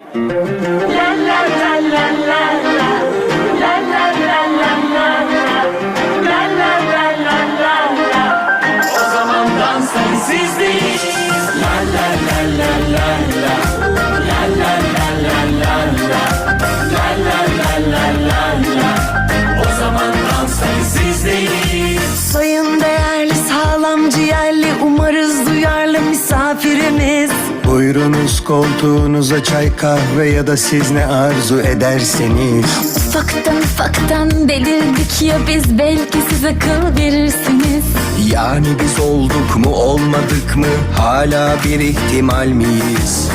O zaman dans sensiz Buyurunuz koltuğunuza çay kahve ya da siz ne arzu ederseniz. Ufaktan ufaktan delirdik ya biz belki siz akıl verirsiniz. Yani biz olduk mu olmadık mı hala bir ihtimal miyiz?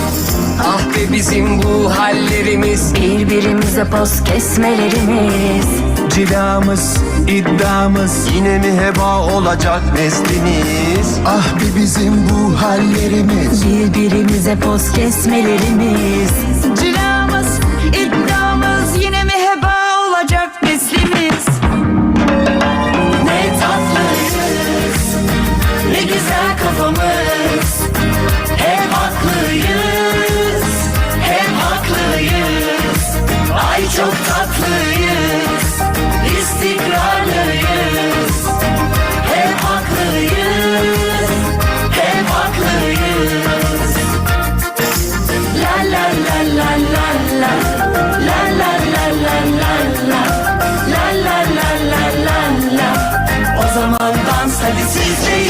Ah be bizim bu hallerimiz. Birbirimize poz kesmelerimiz Cilamız, iddiamız. Yine mi heba olacak nesliniz? Ah be bizim bu hallerimiz. Birbirimize poz kesmelerimiz. Cilamız iddiamız. Yine mi heba olacak neslimiz? Ne tatlıyız Ne güzel kafamız Nossa, é desiste